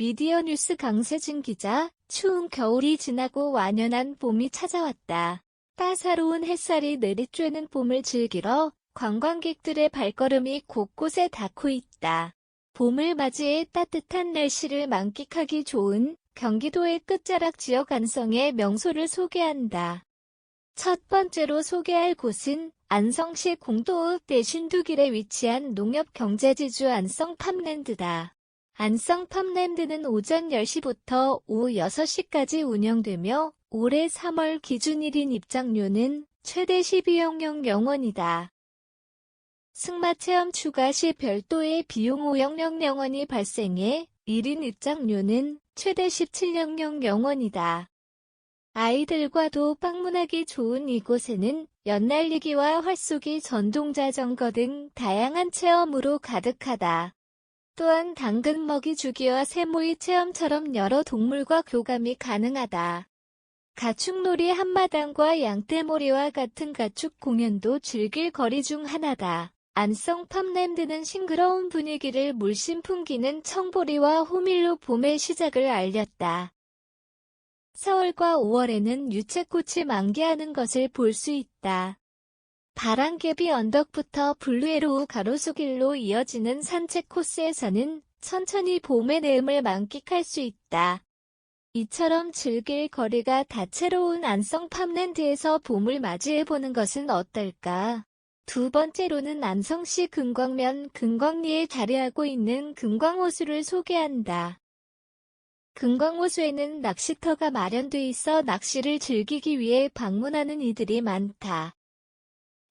미디어 뉴스 강세진 기자, 추운 겨울이 지나고 완연한 봄이 찾아왔다. 따사로운 햇살이 내리쬐는 봄을 즐기러 관광객들의 발걸음이 곳곳에 닿고 있다. 봄을 맞이해 따뜻한 날씨를 만끽하기 좋은 경기도의 끝자락 지역 안성의 명소를 소개한다. 첫 번째로 소개할 곳은 안성시 공도읍 대신두길에 위치한 농협경제지주 안성 팜랜드다. 안성 팜랜드는 오전 10시부터 오후 6시까지 운영되며 올해 3월 기준 1인 입장료는 최대 12영영 영원이다. 승마 체험 추가 시 별도의 비용 5영영 영원이 발생해 1인 입장료는 최대 17영영 영원이다. 아이들과도 방문하기 좋은 이곳에는 연날리기와 활쏘기, 전동자전거 등 다양한 체험으로 가득하다. 또한 당근 먹이 주기와 새모이 체험처럼 여러 동물과 교감이 가능하다. 가축놀이 한마당과 양떼몰이와 같은 가축 공연도 즐길 거리 중 하나다. 안성 팜랜드는 싱그러운 분위기를 물씬 풍기는 청보리와 호밀로 봄의 시작을 알렸다. 4월과 5월에는 유채꽃이 만개하는 것을 볼 수 있다. 바람개비 언덕부터 블루에로우 가로수길로 이어지는 산책 코스에서는 천천히 봄의 내음을 만끽할 수 있다. 이처럼 즐길 거리가 다채로운 안성 팜랜드에서 봄을 맞이해보는 것은 어떨까? 두 번째로는 안성시 금광면 금광리에 자리하고 있는 금광호수를 소개한다. 금광호수에는 낚시터가 마련돼 있어 낚시를 즐기기 위해 방문하는 이들이 많다.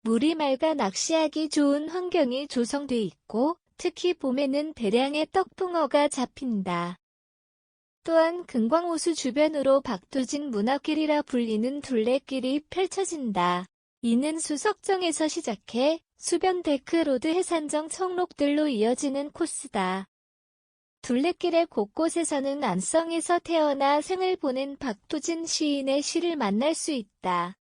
물이 맑아 낚시하기 좋은 환경이 조성돼 있고 특히 봄에는 대량의 떡붕어가 잡힌다. 또한 금광호수 주변으로 박두진 문화길이라 불리는 둘레길이 펼쳐진다. 이는 수석정에서 시작해 수변 데크로드 해산정 청록들로 이어지는 코스다. 둘레길의 곳곳에서는 안성에서 태어나 생을 보낸 박두진 시인의 시를 만날 수 있다.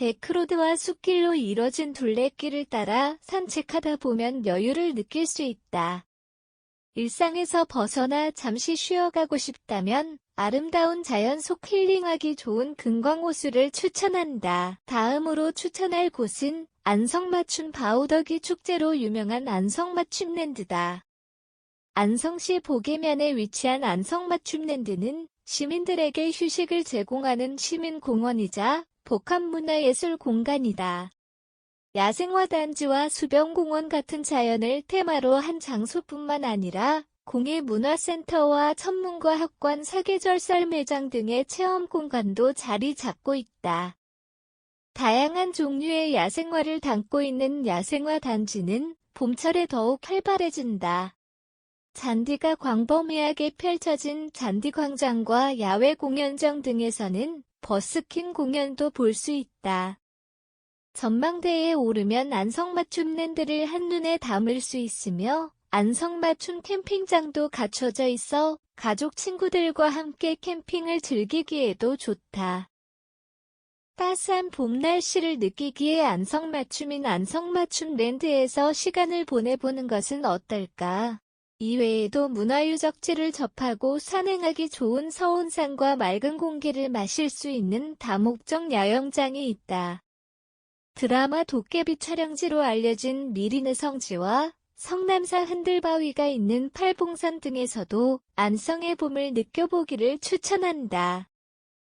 데크로드와 숲길로 이뤄진 둘레길을 따라 산책하다 보면 여유를 느낄 수 있다. 일상에서 벗어나 잠시 쉬어가고 싶다면 아름다운 자연 속 힐링하기 좋은 금광호수를 추천한다. 다음으로 추천할 곳은 안성맞춤 바우더기 축제로 유명한 안성맞춤랜드다. 안성시 보계면에 위치한 안성맞춤랜드는 시민들에게 휴식을 제공하는 시민공원이자 복합문화예술 공간이다. 야생화 단지와 수변공원 같은 자연을 테마로 한 장소뿐만 아니라 공예문화센터와 천문과 학관 사계절 썰매장 등의 체험 공간도 자리 잡고 있다. 다양한 종류의 야생화를 담고 있는 야생화 단지는 봄철에 더욱 활발해진다. 잔디가 광범위하게 펼쳐진 잔디광장과 야외 공연장 등에서는 버스킹 공연도 볼 수 있다. 전망대에 오르면 안성맞춤 랜드를 한눈에 담을 수 있으며 안성맞춤 캠핑장도 갖춰져 있어 가족 친구들과 함께 캠핑을 즐기기에도 좋다. 따스한 봄 날씨를 느끼기에 안성맞춤인 안성맞춤 랜드에서 시간을 보내보는 것은 어떨까? 이외에도 문화유적지를 접하고 산행하기 좋은 서운산과 맑은 공기를 마실 수 있는 다목적 야영장이 있다. 드라마 도깨비 촬영지로 알려진 미리네 성지와 성남사 흔들바위가 있는 팔봉산 등에서도 안성의 봄을 느껴보기를 추천한다.